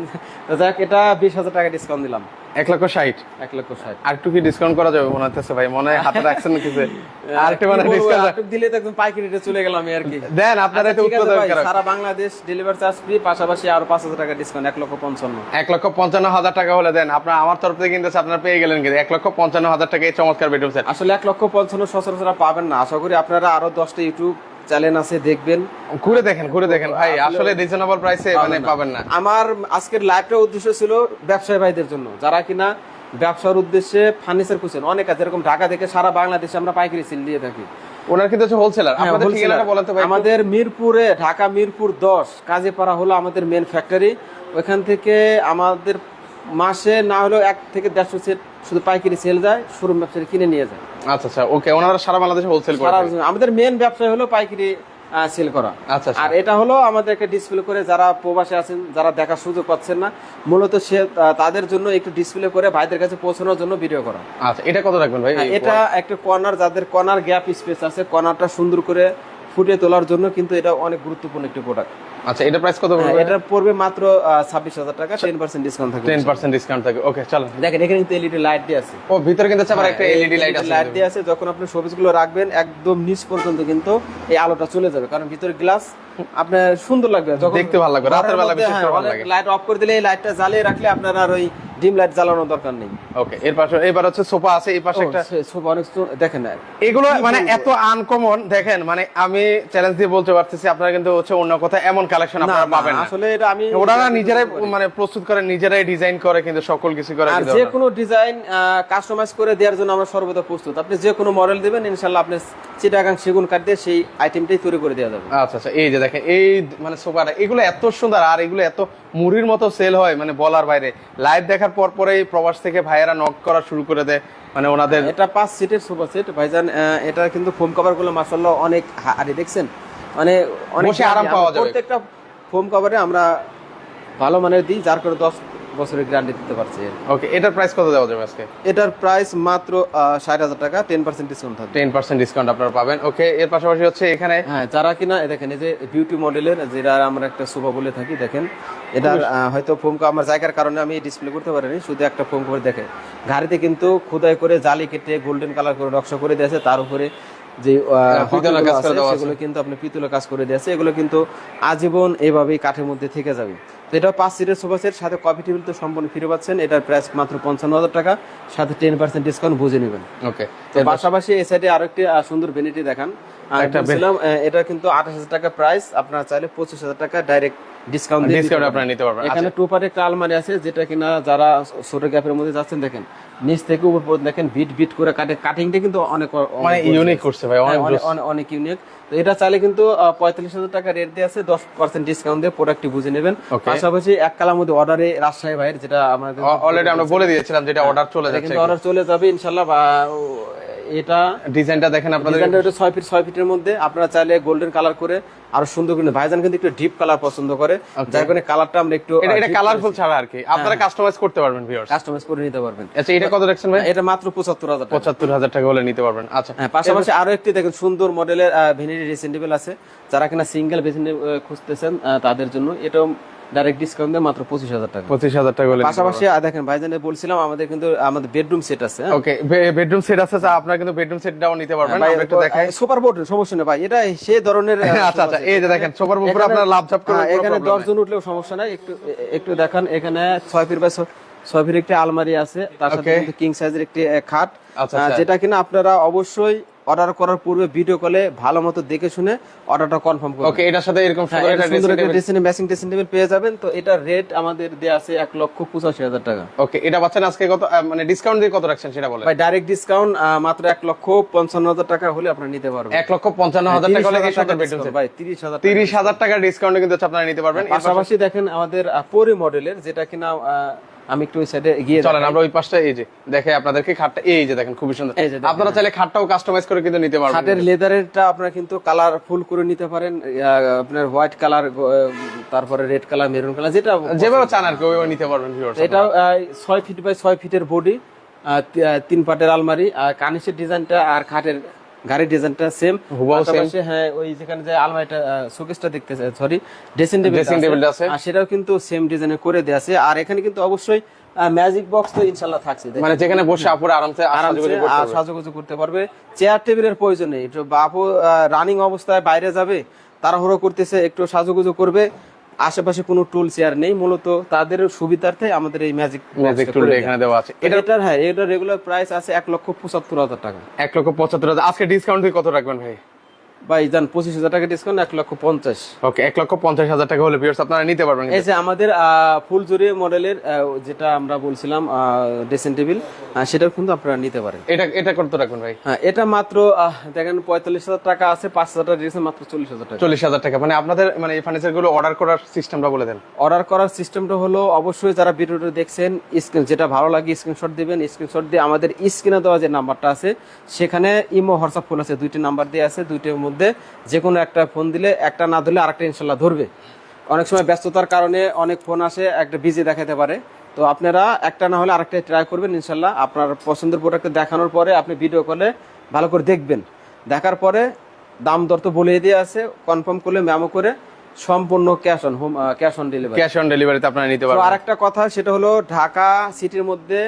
তো যাক এটা বিশ হাজার টাকা ডিসকাউন্ট দিলাম। লক্ষ লক্ষ ষাট। আর একটু কি ডিসকাউন্ট করা যাবে মনে হচ্ছে ভাই? মনে হয় হাতে রাখছেন কিছু আর একটু মানে ডিসকাউন্ট দিলে তো একদম পাইকারি রেটে চলে গেলাম আমি আর কি। দেন আপনারা আচ্ছা, তো উত্তর দরকার সারা বাংলাদেশ ডেলিভারি চার্জ ফ্রি পাশাপাশি আরও পাঁচ হাজার টাকা ডিসকাউন্ট এক লক্ষ পঞ্চান্ন। এক লক্ষ পঞ্চান্ন হাজার টাকা হলে দেন আপনার আমার তরফ থেকে কিন্তু আপনারা পেয়ে গেলেন কিন্তু। এক লক্ষ পঞ্চান্ন হাজার টাকা এই চমৎকার বেডরুম সেট আসলে এক লক্ষ পঞ্চান্ন সচরাচর পাবেন না। আশা করি আপনারা আরও দশটা ইউটিউব চ্যানেল আছে দেখবেন। ঘুরে দেখেন ঘুরে দেখেন। ভাই আসলে রিজনেবল প্রাইসে মানে পাবেন না। আমার আজকের লাইভটার উদ্দেশ্য ছিল ব্যবসায়ী ভাইদের জন্য। যারা কিনা ব্যবসার উদ্দেশ্যে ফার্নিচার খুঁজছেন অনেক আছে। এরকম ঢাকা থেকে সারা বাংলাদেশে আমরা পাইকারি সিল দিয়ে থাকি। ওনার কিন্তু হচ্ছে হোলসেলার। হ্যাঁ, আপনাদের ঠিকানাটা বলেন তো ভাই আমাদের মিরপুরে ঢাকা মিরপুর দশ কাজীপাড়া হলো আমাদের মেন ফ্যাক্টরি ওইখান থেকে আমাদের মাসে না হলেও এক থেকে দেড়শো সেট শুধু পাইকারি সেল যায় শোরুম ব্যবসায়ী কিনে নিয়ে যায়। আচ্ছা আচ্ছা ওকে ওনারা সারা বাংলাদেশে হোলসেল করে আমাদের মেন ব্যবসা হলো পাইকারি সেল করা। আচ্ছা আচ্ছা। আর এটা হলো আমাদেরকে ডিসপ্লে করে যারা প্রবাসে আছেন যারা দেখার সুযোগ পাচ্ছেন না মূলত সে তাদের জন্য একটু ডিসপ্লে করে ভাইদের কাছে পৌঁছানোর জন্য ভিডিও করা। আচ্ছা এটা কত রাখবেন ভাই? হ্যাঁ, এটা একটা কর্নার যাদের কর্নার গ্যাপ স্পেস আছে কর্নারটা সুন্দর করে ফুটিয়ে তোলার জন্য কিন্তু এটা অনেক গুরুত্বপূর্ণ একটি প্রোডাক্ট আচ্ছা এটা প্রাইস কত পড়বে? এটা পড়বে মাত্র ছাব্বিশ হাজার টাকা টেন পার্সেন্ট ডিসকাউন্ট থাকবে টেন পার্সেন্ট ডিসকাউন্ট থাকবে। ওকে চলো দেখেন এখানে কিন্তু এলইডি লাইট দিয়ে আছে। ও ভিতরে কিন্তু আবার একটা এলইডি লাইট আছে। লাইট দিয়ে আছে যখন আপনি শোপিসগুলো রাখবেন একদম নিচ পর্যন্ত কিন্তু এই আলোটা চলে যাবে। কারণ ভিতরে গ্লাস আপনার সুন্দর লাগবে। যখন দেখতে ভালো লাগবে, রাতের বেলা বিশেষ করে ভালো লাগে। লাইট অফ করে দিলে এই লাইটটা জ্বালিয়ে রাখলে আপনার আর ওই ডিম লাইট জ্বালানোর দরকার নেই। ওকে এর পাশে এবার হচ্ছে সোফা আছে এই পাশে একটা ও, সে- সব অনেক দেখেন না। এগুলো মানে এত আনকমন দেখেন মানে আমি চ্যালেঞ্জ দিয়ে বলতে পারতেছি আপনারা কিন্তু হচ্ছে অন্য কথা এমন কালেকশন আপনারা পাবেন না। আসলে এটা আমি ওনারা নিজেরাই মানে প্রস্তুত করে নিজেরাই ডিজাইন করে কিন্তু সকল কিছু করে আর যে কোনো ডিজাইন কাস্টমাইজ করে দেওয়ার জন্য আমরা সর্বদা প্রস্তুত। আপনি যে কোনো মডেল দিবেন ইনশাল্লাহ আপনি চিটাগাং সেগুন কাঠ দিয়ে সেই আইটেমটাই তৈরি করে দেওয়া যাবে। আচ্ছা আচ্ছা এই যে দেখেন এই মানে সোফাটা এগুলো এত সুন্দর আর এগুলো এত মুড়ির মতো সেল হয় মানে বলার বাইরে। লাইভ দেখার পর পরেই প্রবাস থেকে ভাইয়েরা নক করা শুরু করে দেয়। মানে ওনাদের এটা পাঁচ সিটের সোফা সেট ভাইজান এটা কিন্তু ফোম কভারগুলো মাসাল্লাহ অনেক আরে দেখছেন? মানে অনেক আরাম পাওয়া যায়। প্রত্যেকটা ফোম কভারে আমরা ভালো মানের দিই যার করে দশ বছরের গ্যারান্টি দিতে পারছি ওকে এটার প্রাইস কত দেওয়া যাবে আজকে? এটার প্রাইস মাত্র ষাট হাজার টাকা টেন পার্সেন্ট ডিসকাউন্ট থাকবে। টেন পার্সেন্ট ডিসকাউন্ট আপনারা পাবেন। ওকে এর পাশাপাশি হচ্ছে এখানে হ্যাঁ যারা কিনা দেখেন এই যে বিউটি মডেলের যেটা আমরা একটা সোফা বলে থাকি দেখেন এটার হয়তো ফোম আমার জায়গার কারণে আমি ডিসপ্লে করতে পারিনি শুধু একটা ফোম করে দেখে। গাড়িতে কিন্তু খোদাই করে জালি কেটে গোল্ডেন কালার করে নকশা করে দিয়েছে তার উপরে যে আহ, পিতলের কাজ করে দেওয়া আছে। সেগুলো কিন্তু আপনি পিতলের কাজ করে দিয়েছে এগুলো কিন্তু আজীবন এইভাবেই কাঠের মধ্যে থেকে যাবে। এটা পাঁচ সিটের সোফা সেট সাথে কফি টেবিল তো সম্পূর্ণ ফিরে পাচ্ছেন। এটার প্রাইস মাত্র পঞ্চান্ন হাজার টাকা। সাথে টেন পার্সেন্ট ডিসকাউন্ট বুঝে নেবেন। ওকে তো পাশাপাশি এই সাইডে আরও একটি সুন্দর বেনিটি দেখান। আর একটা বলছিলাম, এটা কিন্তু আঠাশ হাজার টাকা প্রাইস আপনারা চাইলে পঁচিশ হাজার টাকা ডাইরেক্ট ডিসকাউন্ট ডিসকাউন্ট আপনারা নিতে পারবেন। আচ্ছা, এখানে টু পার্ট একটা আলমারি আছে যেটা কিনা যারা ছোট গ্যাপের মধ্যে যাচ্ছেন দেখেন নিচ থেকে উপর পর্যন্ত দেখেন বিট বিট করে কাটে। কাটিংটা কিন্তু অনেক মানে ইউনিক করছে ভাই অনেক হ্যাঁ, অনেক- অনেক- ইউনিক তো এটা চাইলে কিন্তু পঁয়তাল্লিশ হাজার টাকা রেট দিয়ে আছে দশ পার্সেন্ট ডিসকাউন্ট দিয়ে প্রোডাক্টটি বুঝে নেবেন। পাশাপাশি এক কালার মধ্যে অর্ডারে রাজশাহী ভাইয়ের যেটা আমাদের অলরেডি আমরা বলে দিয়েছিলাম যেটা অর্ডার চলে এটা যাচ্ছে অর্ডার চলে যাবে ইনশাল্লাহ এটা ডিজাইনটা দেখেন আপনাদের। ডিজাইনটা ওটা ছয় ফিট ছয় ফিটের মধ্যে। আপনারা চাইলে গোল্ডেন কালার করে আরও সুন্দর করে ভাইজান কিন্তু একটু ডিপ কালার পছন্দ করে। যার কারণে কালারটা আমরা একটু এটা এটা কালারফুল ছাড়া আর কি। আপনারা কাস্টমাইজ করতে পারবেন ভিউয়ার্স কাস্টমাইজ করে নিতে পারবেন। আচ্ছা এটা কত রাখছেন ভাই? এটা মাত্র পঁচাত্তর হাজার টাকা। পঁচাত্তর হাজার টাকা হলে নিতে পারবেন। আচ্ছা। হ্যাঁ পাশাপাশি আরও একটি দেখেন সুন্দর মডেলের ভেনিটি ড্রেসিং টেবিল আছে। যারা কিনা সিঙ্গেল ড্রেসিং খুঁজতেছেন তাদের জন্য এটাও ডাইরেক্ট ডিসকাউন্ট দিয়ে মাত্র পঁচিশ হাজার টাকা। পঁচিশ হাজার টাকা হলে পাশাপাশি দেখেন ভাইজানে বলছিলাম আমাদের কিন্তু আমাদের বেডরুম সেট আছে হ্যাঁ? ওকে বেডরুম সেট আছে আপনারা কিন্তু বেডরুম সেটটাও নিতে পারবেন আমরা একটু দেখাই। সুপার বোর্ড সমস্যা নেই ভাই এটা সে ধরনের আচ্ছা আচ্ছা এই যে দেখেন উপরে এখানে- আপনারা লাভ ঝাপ করে হ্যাঁ, এখানে দশজন উঠলেও সমস্যা নাই একটু একটু দেখান এখানে ছয় ফিট বাই ছ- ছয় ফিট একটি আলমারি আছে তার সাথে কিন্তু কিং সাইজের একটি খাট আচ্ছা, আচ্ছা। যেটা কিনা আপনারা অবশ্যই অর্ডার করার পূর্বে ভিডিও কলে ভালো মতো দেখে শুনে অর্ডারটা কনফার্ম করবেন। ওকে এটার সাথে এরকম হ্যাঁ, সুন্দর একটা ড্রেসিং ম্যাচিং ড্রেসিং টেবিল পেয়ে যাবেন। তো এটা রেট আমাদের দেয়া আছে এক লক্ষ পঁচাশি হাজার টাকা। ওকে এটা পাচ্ছেন আজকে কত মানে ডিসকাউন্ট দিয়ে কত রাখছেন সেটা বলেন। ভাই ডাইরেক্ট ডিসকাউন্ট মাত্র এক লক্ষ পঞ্চান্ন হাজার টাকা হলে আপনারা নিতে পারবেন। এক লক্ষ পঞ্চান্ন হাজার টাকা হলে এই সুন্দর বেডরুম ভাই তিরিশ হাজার তিরিশ হাজার টাকার ডিসকাউন্টে কিন্তু আপনারা নিতে পারবেন। পাশাপাশি দেখেন আমাদের পরি মডেলের যেটা কিনা আমি একটু ওই সাইডে গিয়ে চলেন আমরা ওই পাশটা এই যে দেখে আপনাদেরকে খাটটা এই যে দেখেন খুবই সুন্দর। আপনারা চাইলে খাটটাও কাস্টমাইজ করে কিন্তু নিতে পারবেন। খাটের লেদারেরটা আপনারা কিন্তু কালার ফুল করে নিতে পারেন। আপনার হোয়াইট কালার তারপরে রেড কালার মেরুন কালার যেটা যেভাবে চান আর কি ওইভাবে নিতে পারবেন ভিউয়ার্স এটা ছয় ফিট বাই ছয় ফিটের বডি তিন পাটের আলমারি আর কানিসের ডিজাইনটা আর খাটের গাড়ির ডিজাইনটা সেম। হ্যাঁ ওই যেখানে যে আলমারিটা শোকেসটা সরি ড্রেসিং টেবিল আছে। আর সেটাও কিন্তু সেম ডিজাইনে করে আছে। আর এখানে কিন্তু অবশ্যই ম্যাজিক বক্স তো ইনশাল্লাহ থাকছে। মানে যেখানে বসে আপুরা আরামসে আরামসে আরামসে সাজুগুজু করতে পারবে। চেয়ার টেবিলের প্রয়োজন নেই। বাপু রানিং অবস্থায় বাইরে যাবে তাড়াহুড়ো করতেছে একটু সাজুগুজু করবে। আশেপাশে কোনো টুল চেয়ার নেই মূলত তাদের সুবিধার্থে আমাদের এই ম্যাজিক ম্যাজিক টুল এখানে দেওয়া আছে। এটা এটার হ্যাঁ এটা রেগুলার প্রাইস আছে এক লক্ষ পঁচাত্তর হাজার টাকা। এক লক্ষ পঁচাত্তর হাজার। আজকে ডিসকাউন্ট দিয়ে কত রাখবেন ভাই? ভাই যান পঁচিশ হাজার টাকা ডিসকাউন্ট এক লক্ষ পঞ্চাশ। ওকে এক লক্ষ পঞ্চাশ হাজার টাকা হলে ভিউয়ার্স আপনারা নিতে পারবেন এই যে আমাদের ফুলজুরি মডেলের যেটা আমরা বলছিলাম ড্রেসিং টেবিল সেটাও কিন্তু আপনারা নিতে পারেন। এটা এটা করতে রাখবেন ভাই? হ্যাঁ এটা মাত্র দেখেন পঁয়তাল্লিশ হাজার টাকা আছে পাঁচ হাজার টাকা দিয়েছে মাত্র চল্লিশ হাজার টাকা। চল্লিশ হাজার টাকা। মানে আপনাদের মানে এই ফার্নিচারগুলো অর্ডার করার সিস্টেমটা বলে দেন। অর্ডার করার সিস্টেমটা হলো অবশ্যই যারা ভিডিওটা দেখছেন স্ক্রিন যেটা ভালো লাগে স্ক্রিনশট দিবেন স্ক্রিনশট দিয়ে আমাদের স্ক্রিনে দেওয়া যে নাম্বারটা আছে সেখানে ইমো হোয়াটসঅ্যাপ ফোন আছে দুইটি নাম্বার দিয়ে আছে দুইটির মধ্যে যে কোনো একটা ফোন দিলে একটা না ধরলে আরেকটা ইনশাল্লাহ ধরবে। অনেক সময় ব্যস্ততার কারণে অনেক ফোন আসে একটা বিজি দেখাতে পারে। তো আপনারা একটা না হলে আরেকটা ট্রাই করবেন ইনশাল্লাহ। আপনার পছন্দের প্রোডাক্ট দেখানোর পরে আপনি ভিডিও কলে ভালো করে দেখবেন। দেখার পরে দাম দর তো বলে দিয়ে আছে। কনফার্ম করলে ম্যামো করে সম্পূর্ণ cash on home cash on delivery cash on ডেলিভারিতে আপনারা নিতে পারবেন। আরেকটা কথা সেটা হলো ঢাকা সিটির মধ্যে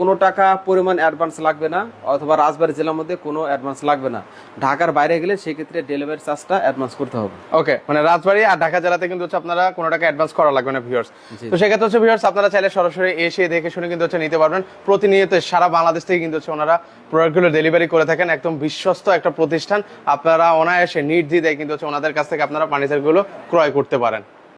কোনো টাকা পরিমাণ অ্যাডভান্স লাগবে না অথবা রাজবাড়ি জেলার মধ্যে কোনো অ্যাডভান্স লাগবে না। ঢাকার বাইরে গেলে সেক্ষেত্রে ডেলিভারি চার্জটা অ্যাডভান্স করতে হবে। ওকে মানে রাজবাড়ি আর ঢাকা জেলাতে কিন্তু হচ্ছে আপনারা কোনো টাকা অ্যাডভান্স করা লাগবে না ভিউয়ার্স তো সেক্ষেত্রে হচ্ছে ভিউয়ার্স আপনারা চাইলে সরাসরি এসে দেখে শুনে কিন্তু হচ্ছে নিতে পারবেন। প্রতিনিয়ত সারা বাংলাদেশ থেকে কিন্তু হচ্ছে ওনারা প্রোডাক্টগুলো ডেলিভারি করে থাকেন। একদম বিশ্বস্ত একটা প্রতিষ্ঠান। আপনারা অনায়াসে নির্দ্বিধায় কিন্তু হচ্ছে ওনাদের কাছ থেকে আপনারা ফার্নিচারগুলো ক্রয় করতে পারেন।